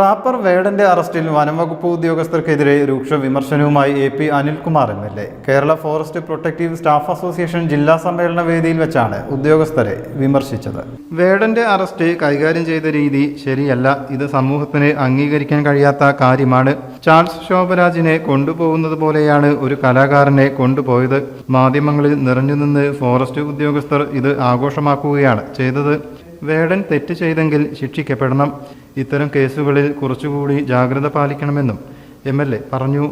Wrapper വേടന്റെ അറസ്റ്റിൽ വനംവകുപ്പ് ഉദ്യോഗസ്ഥർക്കെതിരെ രൂക്ഷ വിമർശനവുമായി A P Anilkumar M L A. Kerala forest protective staff association ജില്ലാ സമ്മേളന വേദിയിൽ വെച്ചാണ് ഉദ്യോഗസ്ഥരെ വിമർശിച്ചത്. വേഡന്റെ അറസ്റ്റ് കൈകാര്യം ചെയ്ത രീതി ശരിയല്ല. ഇത് സമൂഹത്തിന് അംഗീകരിക്കാൻ കഴിയാത്ത കാര്യമാണ്. ചാൾസ് ശോഭരാജിനെ കൊണ്ടുപോകുന്നത് പോലെയാണ് ഒരു കലാകാരനെ കൊണ്ടുപോയത്. മാധ്യമങ്ങളിൽ നിറഞ്ഞുനിന്ന് ഫോറസ്റ്റ് ഉദ്യോഗസ്ഥർ ഇത് ആഘോഷമാക്കുകയാണ് ചെയ്തത്. വേടൻ തെറ്റ് ചെയ്തെങ്കിൽ ശിക്ഷിക്കപ്പെടണം. ഇത്തരം കേസുകളിൽ കുറച്ചുകൂടി ജാഗ്രത പാലിക്കണമെന്നും എം എൽ എ പറഞ്ഞു.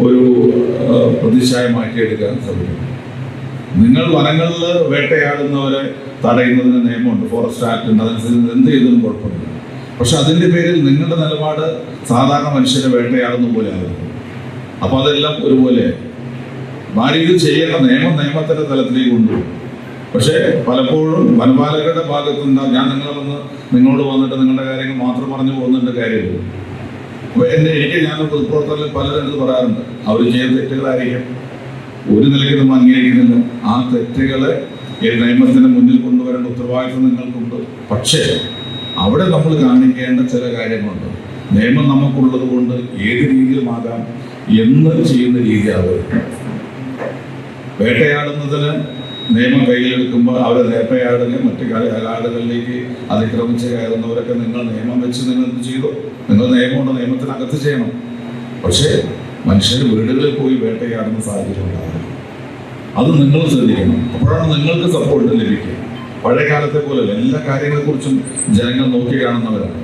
ഒരു ആ, പ്രതിച്ഛായ മാറ്റിയെടുക്കാൻ ശ്രമിക്കും. നിങ്ങൾ വനങ്ങളിൽ വേട്ടയാടുന്നവരെ തടയുന്നതിന് നിയമമുണ്ട്. ഫോറസ്റ്റ് ആക്ട് ഉണ്ട്. അതനുസരിച്ച് എന്ത് ചെയ്തതും കുഴപ്പമില്ല. പക്ഷെ അതിന്റെ പേരിൽ നിങ്ങളുടെ നിലപാട് സാധാരണ മനുഷ്യരെ വേട്ടയാടുന്ന പോലെ ആയിരുന്നു അപ്പോൾ അതെല്ലാം ഒരുപോലെ ആ ചെയ്യേണ്ട നിയമം നിയമത്തിന്റെ തലത്തിലേക്ക് കൊണ്ടുപോകും പക്ഷേ പലപ്പോഴും വനപാലകരുടെ ഭാഗത്തുനിന്ന് ഞാൻ നിങ്ങളെ വന്ന് നിങ്ങളോട് വന്നിട്ട് നിങ്ങളുടെ കാര്യങ്ങൾ മാത്രം പറഞ്ഞു പോകുന്നുണ്ട് കാര്യമില്ല അപ്പൊ എന്റെ എനിക്ക് ഞാൻ പൊതുപ്രവർത്തകരിൽ പലരെടുത്ത് പറയാറുണ്ട്. അവർ ചെയ്യുന്ന തെറ്റുകളായിരിക്കും. ഒരു നിലയ്ക്ക് നമ്മൾ അംഗീകരിക്കുന്നില്ല. ആ തെറ്റുകളെ നിയമത്തിന് മുന്നിൽ കൊണ്ടുവരേണ്ട ഉത്തരവാദിത്വം നിങ്ങൾക്കുണ്ട്. പക്ഷേ അവിടെ നമ്മൾ കാണിക്കേണ്ട ചില കാര്യങ്ങളുണ്ട്. നിയമം നമുക്കുള്ളത് കൊണ്ട് ഏത് രീതിയിലുമാകാം എന്ന് ചെയ്യുന്ന രീതിയാണ് വേട്ടയാടുന്നതിന് നിയമം കയ്യിലെടുക്കുമ്പോൾ അവർ രേപ്പയാടുകയും മറ്റു കാടുകളിലേക്ക് അതിക്രമിച്ച് കയറുന്നവരൊക്കെ നിങ്ങൾ നിയമം വെച്ച് നിങ്ങൾ എന്ത് ചെയ്തു? നിങ്ങൾ നിയമമുണ്ട് നിയമത്തിനകത്ത് ചെയ്യണം. പക്ഷേ മനുഷ്യർ വീടുകളിൽ പോയി വേട്ടയാടുന്ന സാഹചര്യം ഉണ്ടാകും അത് നിങ്ങൾ ശ്രദ്ധിക്കണം. അപ്പോഴാണ് നിങ്ങൾക്ക് സപ്പോർട്ട് ലഭിക്കുക. പഴയ കാലത്തെ പോലെ എല്ലാ കാര്യങ്ങളെക്കുറിച്ചും ജനങ്ങൾ നോക്കി കാണുന്നവരാണ്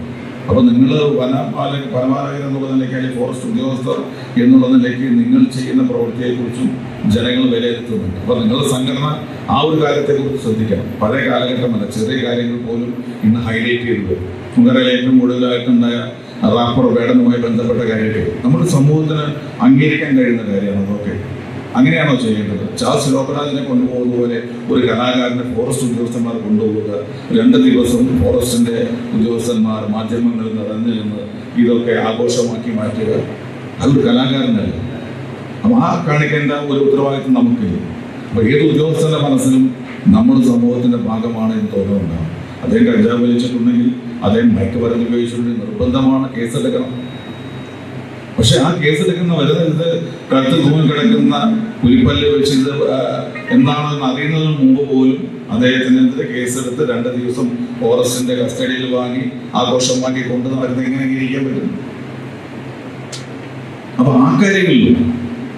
അപ്പൊ നിങ്ങൾ വനപാലക വനപാലകർ എന്നുള്ള നിലയ്ക്ക് അല്ലെങ്കിൽ ഫോറസ്റ്റ് ഉദ്യോഗസ്ഥർ എന്നുള്ള നിലയ്ക്ക് നിങ്ങൾ ചെയ്യുന്ന പ്രവൃത്തിയെക്കുറിച്ചും ജനങ്ങൾ വിലയിരുത്തുന്നുണ്ട്. അപ്പൊ നിങ്ങളുടെ സംഘടന ആ ഒരു കാര്യത്തെക്കുറിച്ച് ശ്രദ്ധിക്കണം. പഴയ കാലഘട്ടമല്ല ചെറിയ കാര്യങ്ങൾ പോലും ഇന്ന് ഹൈലൈറ്റ് ചെയ്തത് നമുക്കറിയാം ഏറ്റവും കൂടുതലായിട്ടുണ്ടായ റാപ്പർ വേടനുമായി ബന്ധപ്പെട്ട കാര്യമൊക്കെ. നമ്മുടെ സമൂഹത്തിന് അംഗീകരിക്കാൻ കഴിയുന്ന കാര്യമാണ് അതൊക്കെ. അങ്ങനെയാണോ ചെയ്യേണ്ടത്? ചാൾസ് ലോക്കരാജിനെ കൊണ്ടുപോകുന്ന പോലെ ഒരു കലാകാരനെ ഫോറസ്റ്റ് ഉദ്യോഗസ്ഥന്മാർ കൊണ്ടുപോവുക രണ്ട് ദിവസം ഫോറസ്റ്റിന്റെ ഉദ്യോഗസ്ഥന്മാർ മാധ്യമങ്ങളിൽ നിറഞ്ഞു നിന്ന് ഇതൊക്കെ ആഘോഷമാക്കി മാറ്റുക അതൊരു കലാകാരനല്ല. അപ്പൊ ആ കാണിക്കേണ്ട ഒരു ഉത്തരവാദിത്വം നമുക്കില്ല അപ്പൊ ഏത് ഉദ്യോഗസ്ഥന്റെ മനസ്സിലും നമ്മുടെ സമൂഹത്തിന്റെ ഭാഗമാണ് എന്ന് തോന്നുന്നുണ്ടാവും. അദ്ദേഹം കഞ്ചാവ് വലിച്ചിട്ടുണ്ടെങ്കിൽ അദ്ദേഹം മയക്കുമരുന്ന് ഉപയോഗിച്ചിട്ടുണ്ടെങ്കിൽ നിർബന്ധമാണ് കേസെടുക്കണം പക്ഷെ ആ കേസെടുക്കുന്ന വരുന്നത് കഴുത്ത് തൂങ്ങി കിടക്കുന്ന പുലിപ്പല്ല് വെച്ച് ഇത് എന്താണെന്ന് അറിയുന്നതിന് മുമ്പ് പോലും അദ്ദേഹത്തിനെതിരെ കേസെടുത്ത് രണ്ട് ദിവസം ഫോറസ്റ്റിന്റെ കസ്റ്റഡിയിൽ വാങ്ങി ആഘോഷമാക്കി കൊണ്ടു നടക്കുന്നത് എങ്ങനെ ഇരിക്കാൻ പറ്റും. അപ്പൊ ആ കാര്യങ്ങളിലും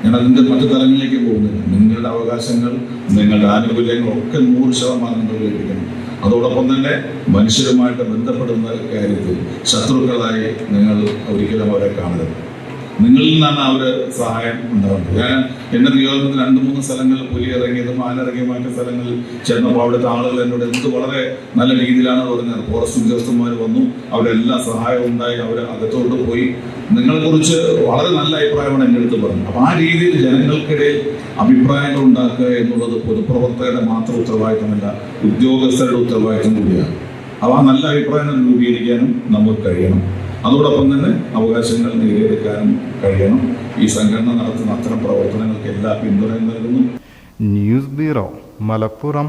ഞാൻ അതിന്റെ മറ്റു തലങ്ങളിലേക്ക് പോകുന്നില്ല. നിങ്ങളുടെ അവകാശങ്ങൾ നിങ്ങളുടെ ആനുകൂല്യങ്ങൾ ഒക്കെ നൂറ് ശതമാനം ലഭിക്കണം. അതോടൊപ്പം തന്നെ മനുഷ്യരുമായിട്ട് ബന്ധപ്പെടുന്ന കാര്യത്തിൽ ശത്രുക്കളായി നിങ്ങൾ ഒരിക്കലും അവരെ കാണരുത്. നിങ്ങളിൽ നിന്നാണ് അവർ സഹായം ഉണ്ടാവുന്നത്. ഞാൻ എന്റെ നിയോജനത്തിൽ രണ്ട് മൂന്ന് സ്ഥലങ്ങളിൽ പുലി ഇറങ്ങിയതും ആന ഇറങ്ങിയ മറ്റു സ്ഥലങ്ങളിൽ ചെന്നപ്പോൾ അവിടുത്തെ ആളുകൾ എന്നോട് എന്ത് വളരെ നല്ല രീതിയിലാണ് പറഞ്ഞത്. ഫോറസ്റ്റ് ഉദ്യോഗസ്ഥന്മാർ വന്നു അവരുടെ എല്ലാ സഹായവും ഉണ്ടായി അവർ അകത്തോട്ട് പോയി. നിങ്ങളെ കുറിച്ച് വളരെ നല്ല അഭിപ്രായമാണ് എന്റെ അടുത്ത് പറഞ്ഞത്. അപ്പം ആ രീതിയിൽ ജനങ്ങൾക്കിടയിൽ അഭിപ്രായങ്ങൾ ഉണ്ടാക്കുക എന്നുള്ളത് പൊതുപ്രവർത്തകരുടെ മാത്രം ഉത്തരവാദിത്തമല്ല ഉദ്യോഗസ്ഥരുടെ ഉത്തരവാദിത്തം കൂടിയാണ്. അപ്പോൾ ആ നല്ല അഭിപ്രായങ്ങൾ രൂപീകരിക്കാനും നമുക്ക് കഴിയണം. അതോടൊപ്പം തന്നെ അവകാശങ്ങൾ നേടിയെടുക്കാനും കഴിയണം. ഈ സംഘടന നടത്തുന്ന അത്തരം പ്രവർത്തനങ്ങൾക്ക് എല്ലാ പിന്തുണയും നൽകുന്നു. News bureau Malappuram.